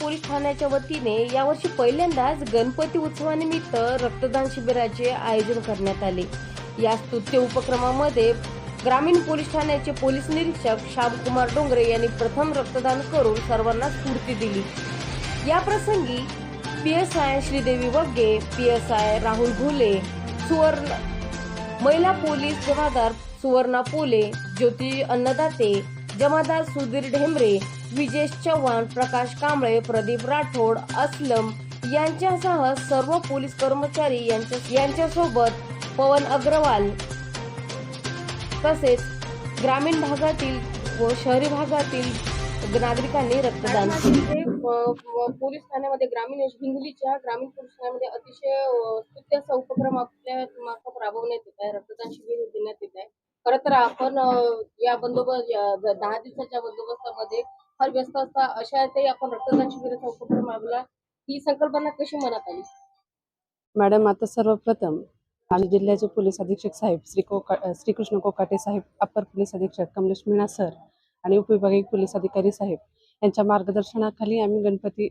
Police ठाण्याच्या वतीने यावर्षी पहिल्यांदाच गणपती उत्सवानिमित्त रक्तदान शिबिराचे आयोजन करण्यात आले. या स्तुत्य उपक्रमामध्ये ग्रामीण पोलीस ठाण्याचे पोलीस निरीक्षक श्यामकुमार डोंगरे यांनी प्रथम रक्तदान करून सर्वांना स्फूर्ती दिली. या प्रसंगी P S I Shridevi Vagge P S I Rahul Ghule सुवर्ण महिला पोलीस जमादार सुवर्णा पोले ज्योती अन्नदाते जमादार सुधीर ढेमरे विजेश चव्हाण प्रकाश कांबळे प्रदीप राठोड असलम यांच्यासह सर्व पोलीस कर्मचारी यांच्या यांच्यासोबत पवन अग्रवाल तसेच ग्रामीण भागातील व शहरी भागातील नागरिकांनी रक्तदान केले पोलीस ठाण्यामध्ये ग्रामीण हिंगोलीच्या ग्रामीण पोलीस ठाण्यामध्ये अतिशय उपक्रम आपल्या मार्फत राबवण्यात येत आहे. रक्तदान शिबिर देण्यात येत आहे. खरं तर आपण या बंदोबस्त दहा दिवसाच्या बंदोबस्तामध्ये फार व्यस्त असता अशा ते आपण रक्तदान शिबिराचा उपक्रम राबवला. ही संकल्पना कशी मनात आली? मॅडम आता सर्वप्रथम आम्ही जिल्ह्याचे पोलीस अधीक्षक साहेब श्री कोका श्रीकृष्ण कोकाटे साहेब अप्पर पोलीस अधीक्षक कमलेश मीणा सर आणि उपविभागीय पोलीस अधिकारी साहेब यांच्या मार्गदर्शनाखाली आम्ही गणपती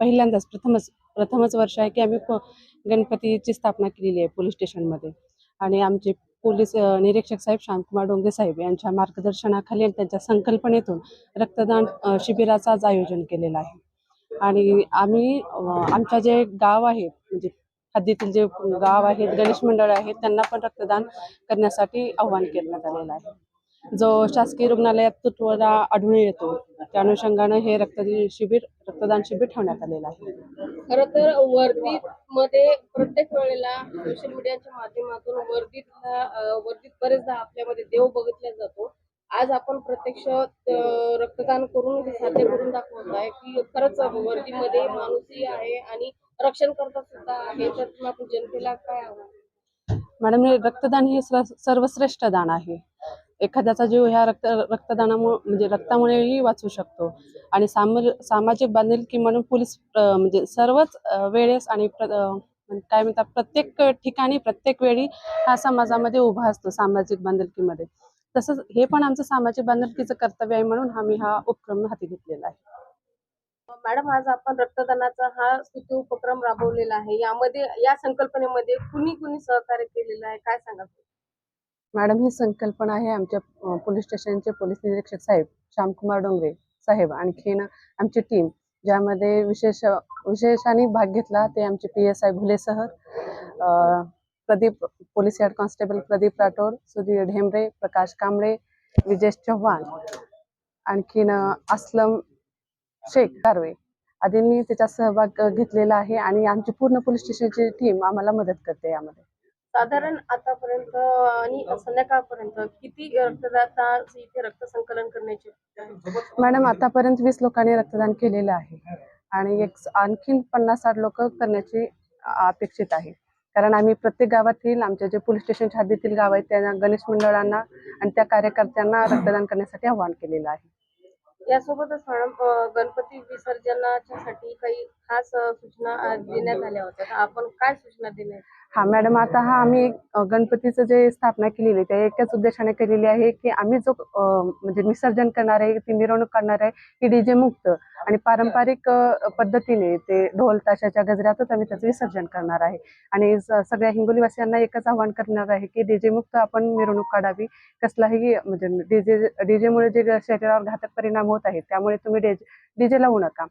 पहिल्यांदाच प्रथमच प्रथमच वर्ष आहे की आम्ही प- गणपतीची स्थापना केलेली आहे पोलीस स्टेशनमध्ये. आणि आमचे पोलीस निरीक्षक साहेब श्यामकुमार डोंगरे साहेब यांच्या मार्गदर्शनाखाली आणि त्यांच्या संकल्पनेतून रक्तदान शिबिराचं आज आयोजन केलेलं आहे. आणि आम्ही आमच्या जे गाव आहेत म्हणजे हद्दीतील जे गाव आहेत गणेश मंडळ आहेत त्यांना पण रक्तदान करण्यासाठी आव्हान करण्यात आलेलं आहे. जो शासकीय रुग्णालयात तुटवडा आढळून येतो त्या अनुषंगानं हे रक्तदान शिबिर रक्तदान शिबिर ठेवण्यात आलेलं आहे. खर तर वर्दीत मध्ये प्रत्येक वेळेला सोशल मीडियाच्या माध्यमातून वर्दीत अ, वर्दीत बरेचदा आपल्यामध्ये देव बघितला जातो. आज आपण प्रत्यक्ष रक्तदान करून साध्य करून दाखवत आहे की खरंच वर्दीमध्ये माणूसही आहे आणि रक्षण करता सुद्धा आहे. तर आपण जनतेला काय आव्हान? मॅडम रक्तदान हे सर्वश्रेष्ठ दान आहे. एखाद्याचा जीव ह्या रक्त रक्तदानामुळे म्हणजे रक्तामुळेही वाचू शकतो. आणि साम सामाजिक बांधिलकी म्हणून पोलीस म्हणजे सर्वच वेळेस आणि प्र- काय म्हणतात प्रत्येक ठिकाणी प्रत्येक वेळी हा समाजामध्ये उभा असतो सामाजिक बांधिलकीमध्ये. तसंच हे पण आमचं सामाजिक बांधिलकीचं कर्तव्य आहे म्हणून आम्ही हा उपक्रम हाती घेतलेला आहे. मॅडम आज आपण रक्तदानाचा हा स्तुती उपक्रम राबवलेला आहे. यामध्ये या संकल्पनेमध्ये कुणी कुणी सहकार्य केलेलं आहे? काय सांगा मॅडम ही संकल्पना आहे आमच्या पोलीस स्टेशनचे पोलीस निरीक्षक साहेब श्यामकुमार डोंगरे साहेब आणखीन आमची टीम ज्यामध्ये विशेष विशेषाने भाग घेतला ते आमचे P S I Bhule sir Pradeep police head constable Pradeep Rathod Sudhir Dhemre Prakash Kamble Vijesh Chavan आणखीन असलम शेख कारवे आदींनी त्याच्यात सहभाग घेतलेला आहे आणि आमची पूर्ण पोलीस स्टेशनची टीम आम्हाला मदत करते यामध्ये. साधारण आतापर्यंत आणि संध्याकाळपर्यंत किती रक्तदाता इथे रक्त संकलन करण्याचे मॅडम आतापर्यंत वीस लोकांनी रक्तदान केलेलं आहे. आणि एक आणखीन पन्नास साठ लोक करण्याची अपेक्षित आहे. कारण आम्ही प्रत्येक गावातील आमच्या जे पोलीस स्टेशनच्या हद्दीतील गाव आहेत त्यांना गणेश मंडळांना आणि त्या कार्यकर्त्यांना रक्तदान करण्यासाठी आवाहन केलेलं आहे. यासोबतच मॅडम गणपती विसर्जनाच्या साठी काही खास सूचना देण्यात आल्या होत्या. तर आपण काय सूचना दिल्या हा मॅडम आता हा आम्ही गणपतीचं जे स्थापना केलेली आहे त्या एकाच उद्देशाने केलेली आहे की आम्ही जो म्हणजे विसर्जन करणार आहे ती मिरवणूक करणार आहे ही डीजे मुक्त आणि पारंपरिक पद्धतीने ते ढोल ताशाच्या गजऱ्यातच आम्ही त्याचं विसर्जन करणार आहे. आणि स- सगळ्या हिंगोलीवासियांना एकच आव्हान करणार आहे की डीजे मुक्त आपण मिरवणूक काढावी. कसलाही म्हणजे डीजे डीजेमुळे जे शरीरावर घातक परिणाम होत आहेत त्यामुळे तुम्ही डीजे लावू नका.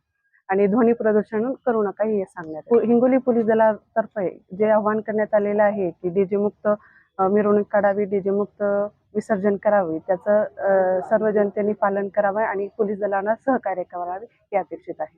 आणि ध्वनी प्रदूषण करू नका हे सांगण्यात हिंगोली पोलीस दलातर्फे जे आवाहन करण्यात आलेलं आहे की डीजे मुक्त मिरवणूक काढावी डीजे मुक्त विसर्जन करावे त्याचं सर्व जनतेने पालन करावं आणि पोलीस दलांना सहकार्य करावे हे अपेक्षित आहे.